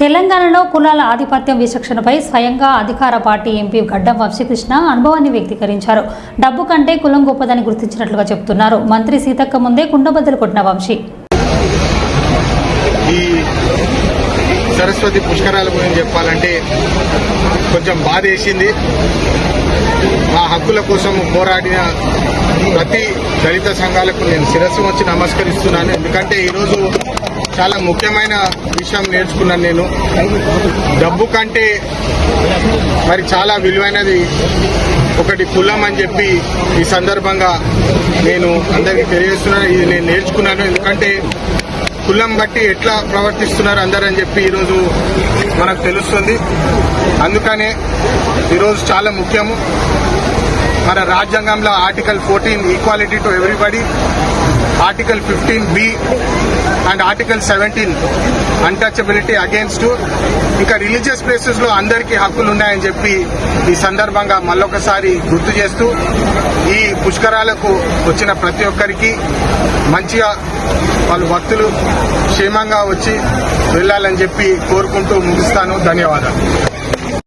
తెలంగాణలో కులాల ఆధిపత్యం విచక్షణపై స్వయంగా అధికార పార్టీ ఎంపీ గడ్డం వంశీకృష్ణ అనుభవాన్ని వ్యక్తీకరించారు. డబ్బు కంటే కులం గొప్పదని గుర్తించినట్లుగా చెబుతున్నారు మంత్రి సీతక్క ముందే కుండబద్దలు కొట్టిన వంశీ. సరస్వతి పుష్కరాల గురించి చెప్పాలంటే కొంచెం బాధ వేసింది మా హక్కుల కోసం పోరాడిన ప్రతి దళిత సంఘాలకు నేను శిరస్సు వచ్చి నమస్కరిస్తున్నాను. ఎందుకంటే ఈరోజు చాలా ముఖ్యమైన విషయం నేర్చుకున్నాను నేను. డబ్బు కంటే మరి చాలా విలువైనది ఒకటి కులం అని చెప్పి ఈ సందర్భంగా నేను అందరికీ తెలియజేస్తున్నాను. ఇది నేను నేర్చుకున్నాను. ఎందుకంటే కులం బట్టి ఎట్లా ప్రవర్తిస్తున్నారు అందరని చెప్పి ఈరోజు మనకు తెలుస్తుంది. అందుకనే ఈరోజు చాలా ముఖ్యము. మన రాజ్యాంగంలో article fourteen equality to everybody article fifteen B and article seventeen untouchability against ఇంకా రిలీజియస్ ప్లేసెస్లో అందరికీ హక్కులు ఉన్నాయని చెప్పి ఈ సందర్భంగా మళ్ళొకసారి గుర్తు చేస్తూ ఈ పుష్కరాలకు వచ్చిన ప్రతి ఒక్కరికి మంచిగా వాళ్ళు భక్తులు క్షేమంగా వచ్చి వెళ్ళాలని చెప్పి కోరుకుంటూ ముగిస్తాను. ధన్యవాదాలు.